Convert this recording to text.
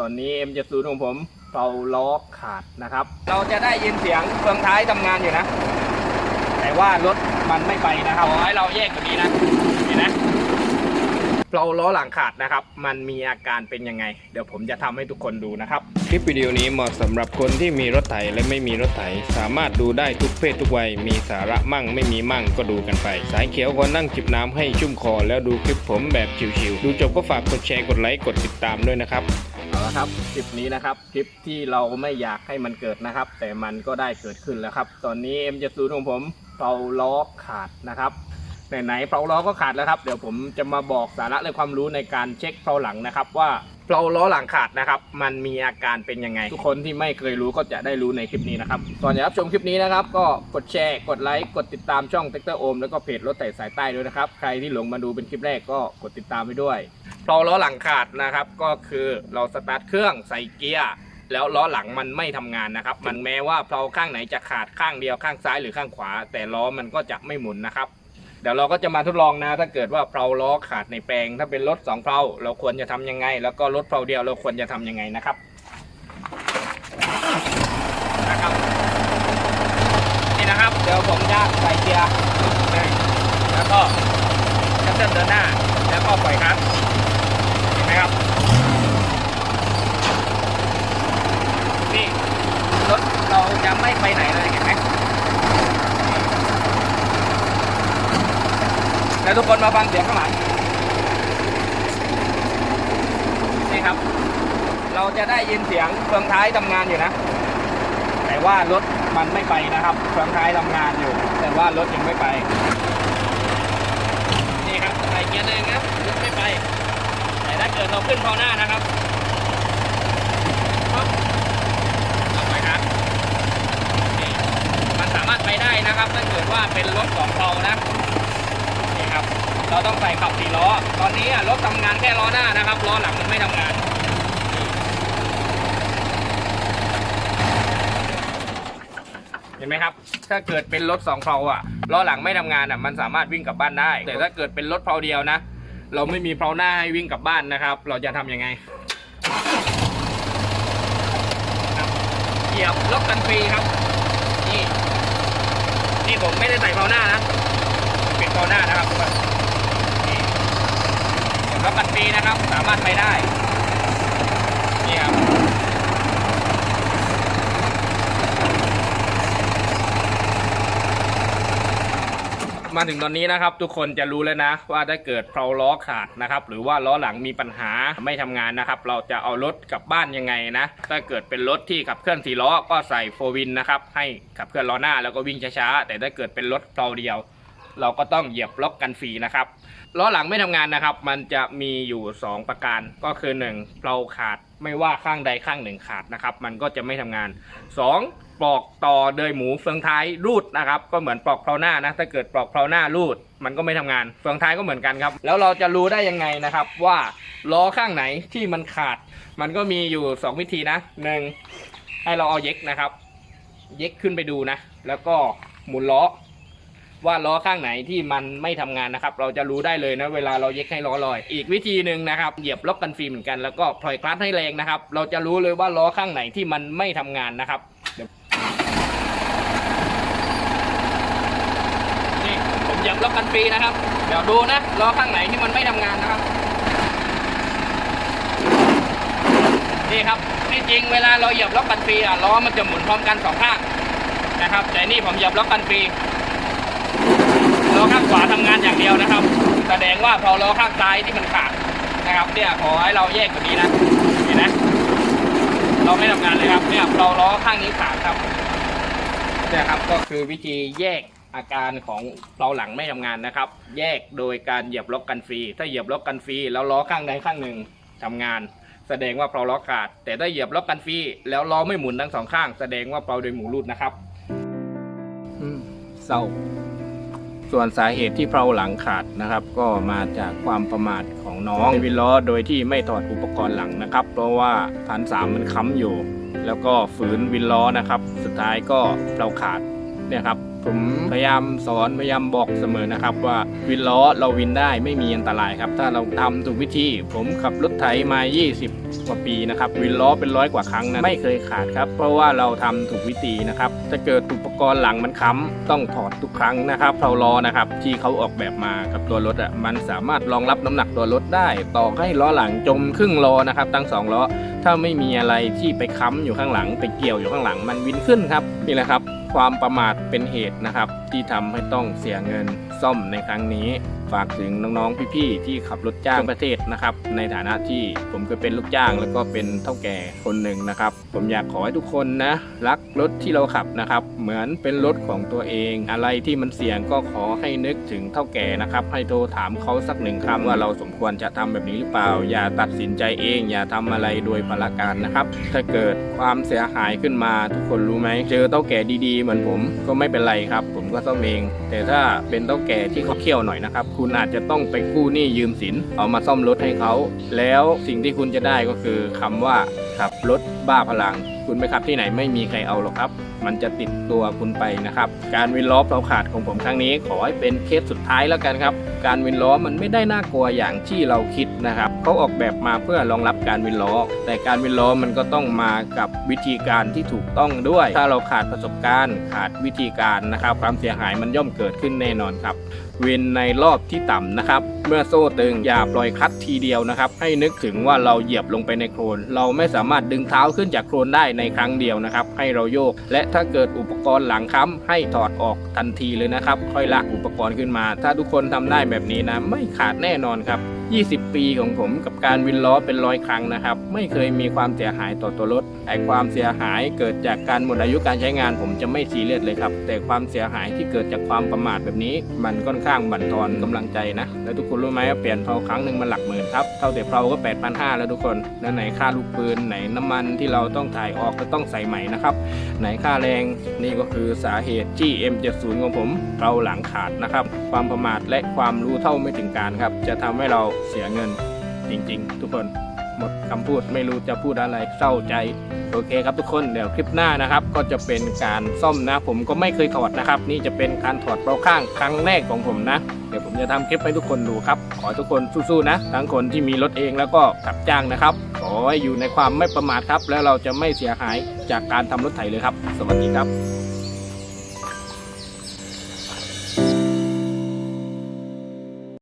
ตอนนี้ M70 ของผมเป่าล้อขาดนะครับ เราจะได้ยินเสียงเฟืองท้ายทำงานอยู่นะ แต่ว่ารถมันไม่ไปนะครับขอให้เราแยกตัวนี้นะเห็นไหมเราล้อหลังขาดนะครับ มันมีอาการเป็นยังไง เดี๋ยวผมจะทำให้ทุกคนดูนะครับ คลิปวิดีโอนี้เหมาะสำหรับคนที่มีรถไถและไม่มีรถไถ สามารถดูได้ทุกเพศทุกวัย มีสาระมั่งไม่มีมั่งก็ดูกันไป สายเขียวก็นั่งจิบน้ำให้ชุ่มคอ แล้วดูคลิปผมแบบชิวๆ ดูจบก็ฝากกดแชร์กดไลค์กดติดตามด้วยนะครับ เอาละครับคลิปนี้นะครับคลิปที่เราไม่อยากให้มันเกิดนะครับ แต่มันก็ได้เกิดขึ้นแล้วครับ ตอนนี้ M70 ของผมเปาล้อขาดนะครับไหนๆเปาล้อก็ขาดแล้วครับเดี๋ยวผมจะมาบอกสาระและความรู้ในการเช็คเปาหลังนะครับ ว่าเปาล้อหลังขาดนะครับ มันมีอาการเป็นยังไง ทุกคนที่ไม่เคยรู้ก็จะได้รู้ในคลิปนี้นะครับก่อนจะรับชมคลิปนี้นะครับ ก็กดแชร์กดไลค์กดติดตามช่องเต็กเตอร์โอมแล้วก็เพจรถไต่สายใต้ด้วยนะครับ ใครที่หลงมาดูเป็นคลิปแรกก็กดติดตามไปด้วย พราล้อหลังขาดนะครับ ก็คือเราสตาร์ทเครื่องใส่เกียร์แล้วล้อหลังมันไม่ทำงานนะครับ มันแม้ว่าเพลาข้างไหนจะขาดข้างเดียวข้างซ้ายหรือข้างขวา แต่ล้อมันก็จะไม่หมุนนะครับ เดี๋ยวเราก็จะมาทดลองนะ ถ้าเกิดว่าเพลาล้อขาดในแปลง ถ้าเป็นรถสองเพลาเราควรจะทำยังไง แล้วก็รถเพลาเดียวเราควรจะทำยังไงนะครับนะครับนี่นะครับ เดี๋ยวผมจะใส่เกียร์แล้วก็คันเดิลเดินหน้า แล้วก็ปล่อยคลัตช์ เห็นไหมครับ นี่รถเราจะ ไปไหนเลยเห็นไหมแล้วทุกคนมาฟังเสียงข้างหลังนี่ครับ เราจะได้ยินเสียงเฟืองท้ายทำงานอยู่นะ แต่ว่ารถมันไม่ไปนะครับเฟืองท้ายทำงานอยู่ แต่ว่ารถยังไม่ไป นี่ครับใส่เกียร์หนึ่งครับรถไม่ไป แต่ถ้าเกิดเราขึ้นพาหน้านะครับเอาไปครับนี่มันสามารถไปได้ นะครับถ้าเกิดว่าเป็นรถสองเพานะนี่ครับ เราต้องใส่ขับสี่ล้อ ตอนนี้อะรถทำงานแค่ล้อหน้านะครับล้อหลังมันไม่ทำงานเห็นไหมครับ ถ้าเกิดเป็นรถสองเพลาอะล้อหลังไม่ทำงานอะมันสามารถวิ่งกลับบ้านได้ แต่ถ้าเกิดเป็นรถเพลาเดียวนะ เราไม่มีเพลาหน้าให้วิ่งกลับบ้านนะครับ เราจะทำยังไงเหยียบล็อกกันฟรีครับ นี่ผมไม่ได้ใส่เพลาหน้านะเป็นเพลาหน้านะครับทุกคนนี่เหยียบล็อกกันฟรีนะครับ สามารถไปได้ นี่ครับ มาถึงตอนนี้นะครับ ทุกคนจะรู้แล้วนะ ว่าถ้าเกิดเพลาล้อขาดนะครับ หรือว่าล้อหลังมีปัญหาไม่ทำงานนะครับ เราจะเอารถกลับบ้านยังไงนะ ถ้าเกิดเป็นรถที่ขับเคลื่อนสี่ล้อก็ใส่โฟวินนะครับ ให้ขับเคลื่อนล้อหน้าแล้วก็วิ่งช้าๆ แต่ถ้าเกิดเป็นรถเพลาเดียว เราก็ต้องเหยียบล็อกกันฟรีนะครับล้อหลังไม่ทำงานนะครับ มันจะมีอยู่ 2 ประการก็คือ1เพลาขาด ไม่ว่าข้างใดข้างหนึ่งขาดนะครับ มันก็จะไม่ทำงาน 2 ปลอกต่อเดยหมูเฟืองท้ายรูดนะครับ ก็เหมือนปลอกเพลาหน้านะ ถ้าเกิดปลอกเพลาหน้ารูด มันก็ไม่ทำงาน เฟืองท้ายก็เหมือนกันครับ แล้วเราจะรู้ได้ยังไงนะครับ ว่าล้อข้างไหนที่มันขาด มันก็มีอยู่ 2 วิธีนะหนึ่งให้เราเอาเย็กนะครับ เย็กขึ้นไปดูนะ แล้วก็หมุนล้อ ว่าล้อข้างไหนที่มันไม่ทำงานนะครับ เราจะรู้ได้เลยนะ เวลาเราเย็กให้ล้อลอย อีกวิธีหนึ่งนะครับเหยียบล็อกกันฟรีเหมือนกันแล้วก็ปล่อยคลัตช์ให้แรงนะครับ เราจะรู้เลยว่าล้อข้างไหนที่มันไม่ทำงานนะครับนี่ผมเหยียบล็อกกันฟรีนะครับ เดี๋ยวดูนะล้อข้างไหนที่มันไม่ทำงานนะครับนี่ครับที่จริงเวลาเราเหยียบล็อกกันฟรีอะล้อมันจะหมุนพร้อมกันสองข้างนะครับ แต่นี่ผมเหยียบล็อกกันฟรี ล้อข้างขวาทำงานอย่างเดียวนะครับ แสดงว่าพอล้อข้างซ้ายที่มันขาดนะครับ เนี่ยขอให้เราแยกตัวนี้นะเห็นไหมเราไม่ทำงานเลยครับ เนี่ยเราล้อข้างนี้ขาดครับเนี่ยครับก็คือวิธีแยกอาการของเราหลังไม่ทำงานนะครับ แยกโดยการเหยียบล็อกกันฟรี ถ้าเหยียบล็อกกันฟรีแล้วล้อข้างใดข้างหนึ่งทำงาน แสดงว่าเปลาล้อขาด แต่ถ้าเหยียบล็อกกันฟรีแล้วล้อไม่หมุนทั้งสองข้าง แสดงว่าเปลาโดยหมูรูดนะครับอืมเศร้า ส่วนสาเหตุที่เพลาหลังขาดนะครับ ก็มาจากความประมาทของน้องวินล้อโดยที่ไม่ถอดอุปกรณ์หลังนะครับ เพราะว่าฐานสามมันค้ำอยู่ แล้วก็ฝืนวินล้อนะครับ สุดท้ายก็เพลาขาดเนี่ยครับ ผมพยายามสอนพยายามบอกเสมอนะครับ ว่าวินล้อเราวินได้ไม่มีอันตรายครับ ถ้าเราทำถูกวิธี ผมขับรถไถมา 20 กว่าปีนะครับ วินล้อเป็นร้อยกว่าครั้งนะไม่เคยขาดครับ เพราะว่าเราทำถูกวิธีนะครับถ้าเกิดอุปกรณ์หลังมันค้ำต้องถอดทุกครั้งนะครับเพราล้อนะครับที่เขาออกแบบมากับตัวรถอะมันสามารถรองรับน้ำหนักตัวรถได้ ต่อให้ล้อหลังจมครึ่งล้อนะครับทั้งสองล้อถ้าไม่มีอะไรที่ไปค้ำอยู่ข้างหลังไปเกี่ยวอยู่ข้างหลังมันวินขึ้นครับนี่แหละครับ ความประมาทเป็นเหตุนะครับ ที่ทำให้ต้องเสียเงินซ่อมในครั้งนี้ ฝากถึงน้องๆพี่ๆที่ขับรถจ้างประเทศนะครับ ในฐานะที่ผมก็เป็นลูกจ้างแล้วก็เป็นเท่าแก่คนหนึ่งนะครับ ผมอยากขอให้ทุกคนนะรักรถที่เราขับนะครับ เหมือนเป็นรถของตัวเอง อะไรที่มันเสี่ยงก็ขอให้นึกถึงเท่าแก่นะครับ ให้โทรถามเขาสักหนึ่งคำว่าเราสมควรจะทำแบบนี้หรือเปล่า อย่าตัดสินใจเอง อย่าทำอะไรโดยพละการนะครับ ถ้าเกิดความเสียหายขึ้นมาทุกคนรู้ไหมเจอเท่าแก่ดีๆ เหมือนผมก็ไม่เป็นไรครับ ผมก็ซ่อมเอง แต่ถ้าเป็นเท่าแก่ที่เขาเขี้ยวหน่อยนะครับคุณอาจจะต้องไปกู้หนี้ยืมสิน เอามาซ่อมรถให้เขา แล้วสิ่งที่คุณจะได้ก็คือคำว่าขับรถบ้าพลัง คุณไปขับที่ไหนไม่มีใครเอาหรอกครับ มันจะติดตัวคุณไปนะครับ การวินล้อเราขาดของผมครั้งนี้ ขอให้เป็นเคสสุดท้ายแล้วกันครับ การวินล้อมันไม่ได้น่ากลัวอย่างที่เราคิดนะครับเขาออกแบบมาเพื่อรองรับการวินล้อ แต่การวินล้อมันก็ต้องมากับวิธีการที่ถูกต้องด้วย ถ้าเราขาดประสบการณ์ ขาดวิธีการนะครับ ความเสียหายมันย่อมเกิดขึ้นแน่นอนครับวินในรอบที่ต่ำนะครับ เมื่อโซ่ตึงอย่าปล่อยคัดทีเดียวนะครับ ให้นึกถึงว่าเราเหยียบลงไปในโคลนเราไม่สามารถดึงเท้าขึ้นจากโคลนได้ในครั้งเดียวนะครับ ให้เราโยก และถ้าเกิดอุปกรณ์หลังค้ำให้ถอดออกทันทีเลยนะครับ ค่อยลากอุปกรณ์ขึ้นมา ถ้าทุกคนทำได้แบบนี้นะไม่ขาดแน่นอนครับ 20 ปีของผมกับการวินล้อเป็นร้อยครั้งนะครับ ไม่เคยมีความเสียหายต่อตัวรถไอความเสียหายเกิดจากการหมดอายุการใช้งาน ผมจะไม่ซีเรียสเลยครับ แต่ความเสียหายที่เกิดจากความประมาทแบบนี้ มันค่อนข้างบั่นทอนกำลังใจนะ แล้วทุกคนรู้ไหมว่าเปลี่ยนเพลาครั้งหนึ่งมันหลักหมื่นครับเท่าแต่เพลาก็8,500แล้วทุกคนแล้วไหนค่าลูกปืนไหนน้ำมันที่เราต้องถ่ายออกก็ต้องใส่ใหม่นะครับไหนค่าแรงนี่ก็คือสาเหตุที่ M70 ของผมเราหลังขาดนะครับความประมาทและความรู้เท่าไม่ถึงการครับจะทำให้เราเสียเงินจริง ๆ ทุกคนหมดคำพูดไม่รู้จะพูดอะไรเศร้าใจ โอเคครับทุกคนเดี๋ยวคลิปหน้านะครับ ก็จะเป็นการซ่อมนะ ผมก็ไม่เคยถอดนะครับ นี่จะเป็นการถอดเปลาข้างครั้งแรกของผมนะ เดี๋ยวผมจะทำคลิปให้ทุกคนดูครับ ขอทุกคนสู้ๆนะ ทั้งคนที่มีรถเองแล้วก็ขับจ้างนะครับ ขอให้อยู่ในความไม่ประมาทครับ แล้วเราจะไม่เสียหายจากการทำรถไถเลยครับ สวัสดีครับ